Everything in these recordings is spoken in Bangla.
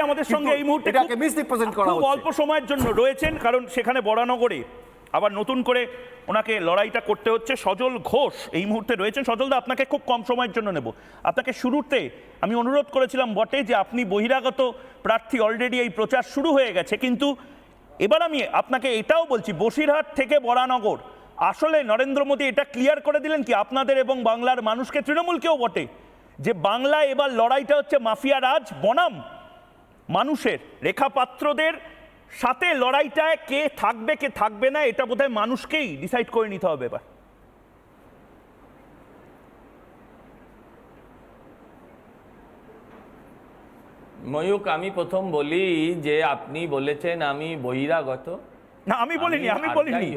আমাদের সঙ্গে এই মুহূর্তে এটাকে খুব- করা হচ্ছে। অল্প সময়ের জন্য রয়েছেন কারণ সেখানে বরানগরে আবার নতুন করে ওনাকে লড়াইটা করতে হচ্ছে সজল ঘোষ। এই মুহূর্তে রয়েছেন। সজলদা আপনাকে খুব কম সময়ের জন্য নেব। আপনাকে শুরুতে আমি অনুরোধ করেছিলাম বটে যে আপনি বহিরাগত প্রার্থী অলরেডি এই প্রচার শুরু হয়ে গেছে কিন্তু এবার আমি আপনাকে এটাও বলছি বসিরহাট থেকে বরানগর। আসলে নরেন্দ্র মোদী এটা ক্লিয়ার করে দিলেন কি আপনাদের এবং বাংলার মানুষকে তৃণমূলকেও বটে যে বাংলা এবার লড়াইটা হচ্ছে মাফিয়া রাজ বনাম। মানুষের রেখাপাত্রদের সাথে লড়াইটায় কে থাকবে কে থাকবে না এটা বোধহয় মানুষকেই ডিসাইড করে নিতে হবে এবার। ময়ূক আমি প্রথম বলি যে আপনি বলেছেন আমি বহিরাগত। না আমি বলিনি আমি বলিনি।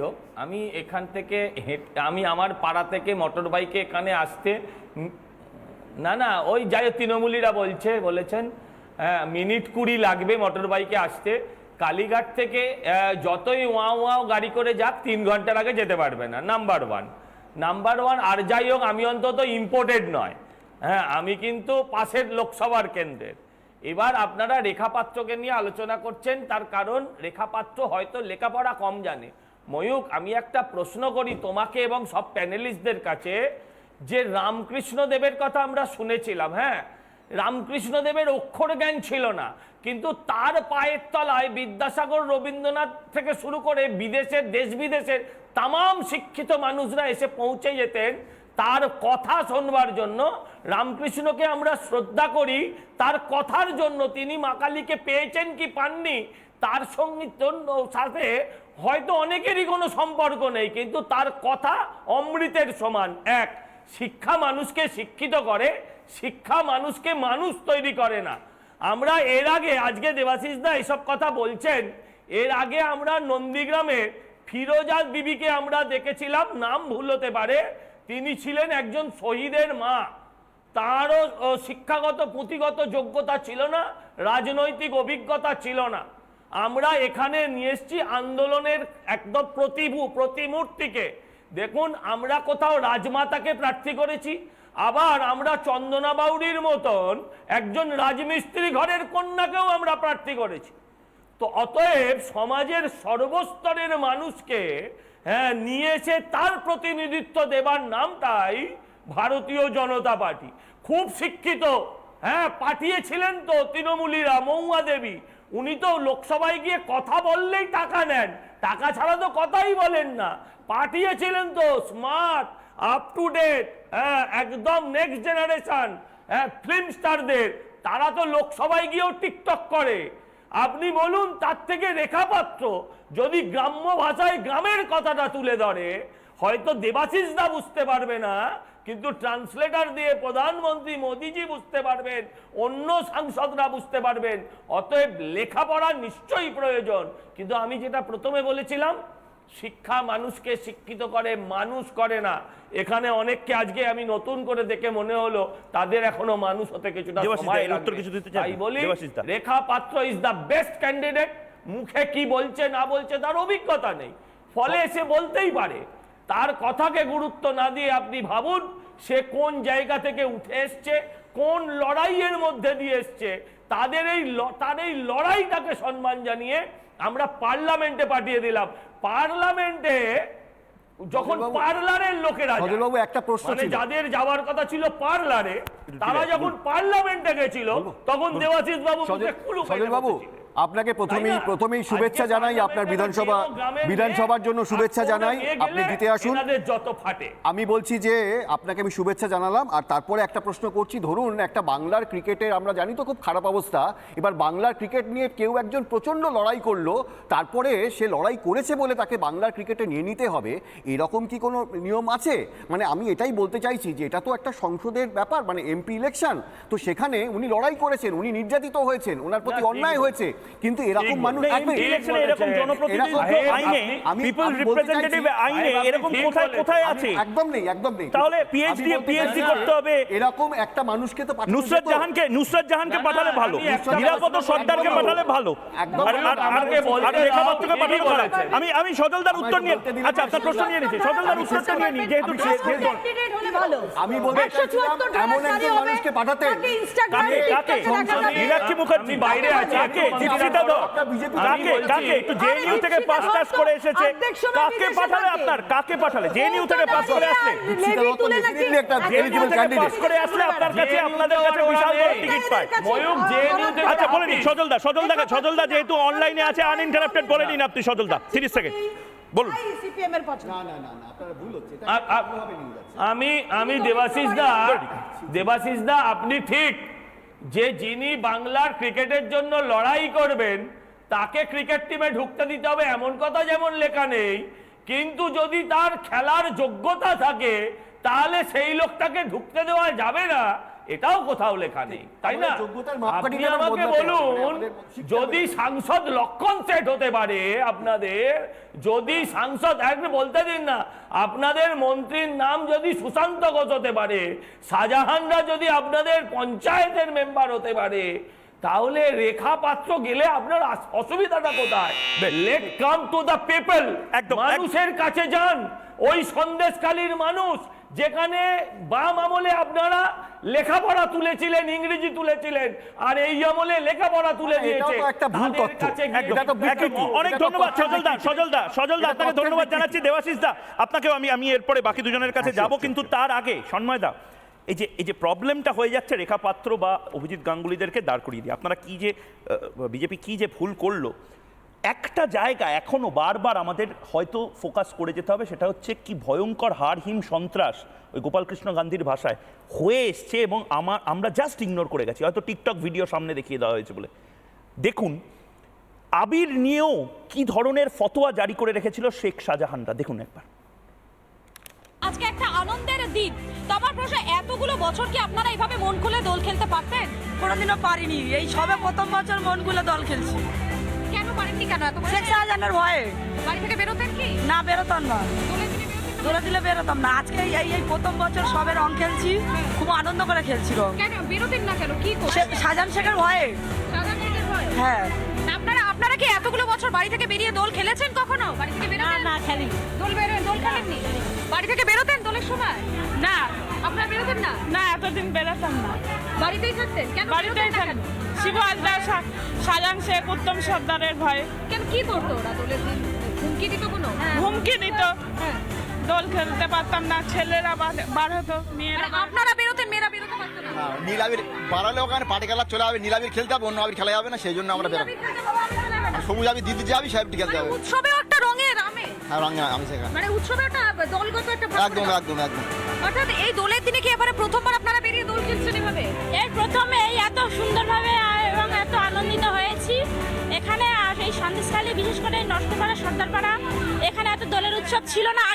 আমি এখান থেকে আমি আমার পাড়া থেকে মোটর বাইকে এখানে আসতে না না ওই যাই হোক, তৃণমূলীরা বলছে বলেছেন হ্যাঁ, মিনিট কুড়ি লাগবে মোটর বাইকে আসতে। কালীঘাট থেকে যতই ওয়াও ওয়াও গাড়ি করে যাক তিন ঘণ্টার আগে যেতে পারবে না। নাম্বার ওয়ান নাম্বার ওয়ান আর যাই হোক আমি অন্তত ইম্পোর্টেড নয়। হ্যাঁ আমি কিন্তু পাশের লোকসভার কেন্দ্রের। এবার আপনারা রেখাপাত্রকে নিয়ে আলোচনা করছেন তার কারণ রেখাপাত্র হয়তো লেখাপড়া কম জানে। ময়ূক আমি একটা প্রশ্ন করি তোমাকে এবং সব প্যানেলিস্টদের কাছে যে রামকৃষ্ণ দেবের কথা আমরা শুনেছিলাম হ্যাঁ? রামকৃষ্ণ দেবের অক্ষর জ্ঞান ছিল না। কিন্তু তার পায়ের তলায় বিদ্যাসাগর রবীন্দ্রনাথ থেকে শুরু করে বিদেশের দেশ বিদেশের তাম শিক্ষিত মানুষরা এসে পৌঁছে যেতেন। তার কথা শোনবার জন্য রামকৃষ্ণকে আমরা শ্রদ্ধা করি। তার কথার জন্য তিনি মাকালীকে পেয়েছেন কি পাননি? তার সঙ্গে সাথে হয়তো অনেকেরই কোনো সম্পর্ক নেই, কিন্তু তার কথা অমৃতের সমান। এক, শিক্ষা মানুষকে শিক্ষিত করে। শিক্ষা মানুষকে মানুষ তৈরি করে না। আমরা এর আগে, আজকে দেবাশিস দা এসব কথা বলছেন, এর আগে আমরা নন্দীগ্রামে ফিরোজাদ বিবিকে আমরা দেখেছিলাম, নাম ভুল হতে পারে, তিনি ছিলেন একজন শহীদের মা। তারও শিক্ষাগত, পুঁথিগত যোগ্যতা ছিল না, রাজনৈতিক অভিজ্ঞতা ছিল না। আমরা এখানে নিয়ে এসছি আন্দোলনের একদম প্রতিভূ, প্রতিমূর্তিকে। দেখুন, আমরা কোথাও রাজমাতাকে প্রার্থী করেছি আবার আমরা চন্দনা বাউরির মতন একজন রাজমিস্ত্রি ঘরের কন্যাকেও আমরা প্রার্থী করেছি। তো অতএব সমাজের সর্বস্তরের মানুষকে হ্যাঁ নিয়ে এসে তার প্রতিনিধিত্ব দেবার নামটাই ভারতীয় জনতা পার্টি। খুব শিক্ষিত হ্যাঁ পাঠিয়েছিলেন তো তৃণমূলীরা মৌয়া দেবী। উনি তো লোকসভায় গিয়ে কথা বললেই টাকা নেন। টাকা ছাড়া তো কথাই বলেন না। পাঠিয়েছিলেন তো স্মার্ট আপ টু ডেট একদম নেক্সট জেনারেশন ফিল্ম স্টারদের তারা তো লোকসভায় গিয়েও টিকটক করে। আপনি বলুন, তার থেকে রেখাপাত্র, যদি গ্রাম্য ভাষায় গ্রামের কথাটা তুলে ধরে, হয়তো দেবাশিস দা বুঝতে পারবে না, কিন্তু ট্রান্সলেটার দিয়ে প্রধানমন্ত্রী মোদিজি বুঝতে পারবেন, অন্য সাংসদরা বুঝতে পারবেন, অতএব লেখাপড়া নিশ্চয়ই প্রয়োজন। কিন্তু আমি যেটা প্রথমে বলেছিলাম শিক্ষা মানুষকে শিক্ষিত করে মানুষ করে না। এখানে অনেককে আজকে আমি নতুন করে দেখে মনে হলো তাদের এখনও মানুষ হতে কিছুটা সময়? তাই বলি রেখা পাত্র ইজ দ্য বেস্ট ক্যান্ডিডেট মুখে কি বলছে না বলছে তার অভিজ্ঞতা নেই। ফলে সে বলতেই পারে। তার কথাকে গুরুত্ব না দিয়ে আপনি ভাবুন সে কোন জায়গা থেকে উঠে এসছে কোন লড়াইয়ের মধ্যে দিয়ে এসছে তাদের এই তার এই লড়াইটাকে সম্মান জানিয়ে আমরা পার্লামেন্টে পাঠিয়ে দিলাম। পার্লামেন্টে যখন পার্লারের লোকেরা সজলবাবু, একটা প্রশ্ন মানে যাদের যাওয়ার কথা ছিল পার্লারে তারা যখন পার্লামেন্টে গেছিল তখন দেবাশিস বাবু বাবু। আপনাকে প্রথমেই প্রথমেই শুভেচ্ছা জানাই আপনার বিধানসভা বিধানসভার জন্য শুভেচ্ছা জানাই। আপনি দিতে আসুন। যত ফাটে। আমি বলছি যে আপনাকে আমি শুভেচ্ছা জানালাম। আর তারপরে একটা প্রশ্ন করছি। ধরুন একটা বাংলার ক্রিকেটের আমরা জানি তো খুব খারাপ অবস্থা। এবার বাংলার ক্রিকেট নিয়ে কেউ একজন প্রচণ্ড লড়াই করল। তারপরে সে লড়াই করেছে বলে তাকে বাংলার ক্রিকেটে নিয়ে নিতে হবে। এরকম কি কোনো নিয়ম আছে? মানে আমি এটাই বলতে চাইছি যে এটা তো একটা সংসদের ব্যাপার মানে এমপি ইলেকশন। তো সেখানে উনি লড়াই করেছেন উনি নির্যাতিত হয়েছেন ওনার প্রতি অন্যায় হয়েছে। কিন্তু এরকম মানুষ এরকম। জনপ্রতিনিধিত্ব আইনে পিপল রিপ্রেজেন্টেটিভ আইনে এরকম কোথায় কোথায় আছে? একদম নেই একদম নেই। তাহলে PhD চাইছি করতে হবে। এরকম একটা মানুষকে তো পাঠানো নুসরাত জাহানকে নুসরাত জাহানকে পাঠালে ভালো। নিরাপদ সর্দারকে পাঠালে ভালো। আর- আর-। বলেছেন। আমি আমি সজলদার উত্তর নিয়ে আচ্ছা আপনার প্রশ্ন নিয়ে নিচ্ছি। সজলদার উত্তরটা নিয়ে নিই। যেহেতু আমি সে- শেষ যেহেতু Candidate হলে ভালো। আমি বলতে 174 এমন একজন মানুষকে পাঠাতেন। তাকে কাকে? মুখার্জি বাইরে আছি, কাকে কাকে কাকে? একটু জেএনইউ থেকে পাস টাস করে এসেছে। কাকে পাঠালে আপনার? কাকে পাঠালে? জেএনইউ থেকে পাস করে আসলে। জেএনইউ থেকে পাস করে আসলে আপনার কাছে আপনাদের কাছে বিশাল বড় টিকিট পায়। ময়ূক JNU থেকে আচ্ছা বলে নিন সজলদা সজলদা সজলদা যেহেতু অনলাইনে আছে আনইন্টারাপ্টেড বলে নিন আপনি সজলদা। তিরিশ সেকেন্ড বলুন। সিপিএম এর পছন্দ। না না না না আপনারা ভুল হচ্ছে এটা আ- আ- অন্যভাবে নিয়ে যাচ্ছে। আমি আমি দেবাশিস দা দেবাশিস দা আপনি ঠিক। যে যিনি বাংলার ক্রিকেটের জন্য লড়াই করবেন, তাকে ক্রিকেট টিমে ঢুকতে দিতে হবে এমন কথা যেমন লেখা নেই, কিন্তু যদি তার খেলার যোগ্যতা থাকে, তাহলে সেই লোকটাকে ঢুকতে দেওয়া যাবে না। এটাও কোথাও লেখা নেই তাই না? আপনি আমাকে বলুন যদি সাংসদ লক্ষণ সেট হতে পারে আপনাদের যদি সাংসদ একটু বলতে দিন না আপনাদের মন্ত্রীর নাম যদি সুশান্ত ঘোষ হতে পারে শাহজাহানরা যদি আপনাদের পঞ্চায়েতের মেম্বার হতে পারে তাহলে রেখা পাত্র গেলে আপনার অসুবিধাটা কোথায়? Let come to the people মানুষের কাছে যান ওই সন্দেশকালীর মানুষ যেখানে বাম আমলে আপনারা লেখাপড়া তুলেছিলেন ইংরেজি তুলেছিলেন আর এই আমলে লেখাপড়া তুলে দিয়েছে। অনেক ধন্যবাদ সজলদা। সজলদা সজলদা আপনাকে ধন্যবাদ জানাচ্ছি দেবাশিস দা। আপনাকেও আমি আমি এরপরে বাকি দুজনের কাছে যাব কিন্তু তার আগে সন্ময় দা এই যে এই যে প্রবলেমটা হয়ে যাচ্ছে রেখা পাত্র বা অভিজিৎ গাঙ্গুলিদেরকে দাঁড় করিয়ে দিয়ে আপনারা কি যে বিজেপি কি যে ভুল করল একটা জায়গা এখনও বারবার আমাদের হয়তো ফোকাস করে যেতে হবে সেটা হচ্ছে কি ভয়ঙ্কর হারহিম সন্ত্রাস ওই গোপালকৃষ্ণ গান্ধীর ভাষায় হয়ে এসছে এবং আমার আমরা জাস্ট ইগনোর করে গেছি। হয়তো টিকটক ভিডিও সামনে দেখিয়ে দেওয়া হয়েছে বলে। দেখুন আবির নিয়েও কি ধরনের ফতোয়া জারি করে রেখেছিল শেখ শাহজাহানরা? দেখুন একবার। আজকে একটা আনন্দের দিন। তো আমার প্রশ্ন এতগুলো বছর কি আপনারা এইভাবে মন খুলে দোল খেলতে পারতেন? কোনোদিনও পারিনি। এই সবে প্রথম বছর মনগুলো দল খেলছি। কেন পারেননি কেন এত বছর? শেখ শাহজাহানের ভয়ে। বাড়ি থেকে বেরোতেন কি? না বেরোতাম না। দোলের দিনে বেরোতেন না? দোলে দিলে বেরোতাম না। আজকে এই এই প্রথম বছর সবে রং খেলছি খুব আনন্দ করে কেন? বেরোতেন না কেন? কি শাহজাহান শেখের ভয়ে। সাধারণের ভয়? হ্যাঁ। আপনারা আপনারা কি এতগুলো বছর বাড়ি থেকে বেরিয়ে দোল খেলেছেন কখনো? বাড়ি থেকে বেরোতেন না খেলি দোল বেরো দোল খেলেননি? বাড়ি থেকে বেরোতেন দোলের সময়? না। আপনারা বেরোতেন না? না এতদিন বেরোতাম না। বাড়িতেই থাকতেন? কেন বাড়িতেই বেরোতেন না? শিবু হাজরা শাহজাহান শেখ উত্তম সর্দারের ভয়ে। কেন কি করতো ওরা? দোলের দিন হুমকি দিত কোনো? হুমকি দিত। হ্যাঁ। দোল খেলতে পারতাম না ছেলেরা বার হতো মেয়েরা মানে আপনারা বেরোতেন মেয়েরা বেরোতে পারতো না? হ্যাঁ, নীলাবির বাড়ালে ওখানে পাটি খেলা চলে যাবে নীলাবির খেলতে হবে অন্য আবির খেলা যাবে না সেই জন্য আমরা বেরোবো। সবুজ আবির দিদি যাবি সাহেবটি খেলতে মানে হবে উৎসবেও একটা রঙের আমেজ হ্যাঁ রঙে আমি সেখানে। মানে উৎসবে একটা দলগত একটা একদম একদম একদম। অর্থাৎ এই দোলের দিনে কি এবারে প্রথমবার আপনারা বেরিয়ে দোল খেলছেন এভাবে? এর প্রথমে এই এত সুন্দরভাবে সন্দেশখালী বিশেষ করে নষ্টপাড়া সর্দারপাড়া এখানে এত দলের উৎসব ছিল না।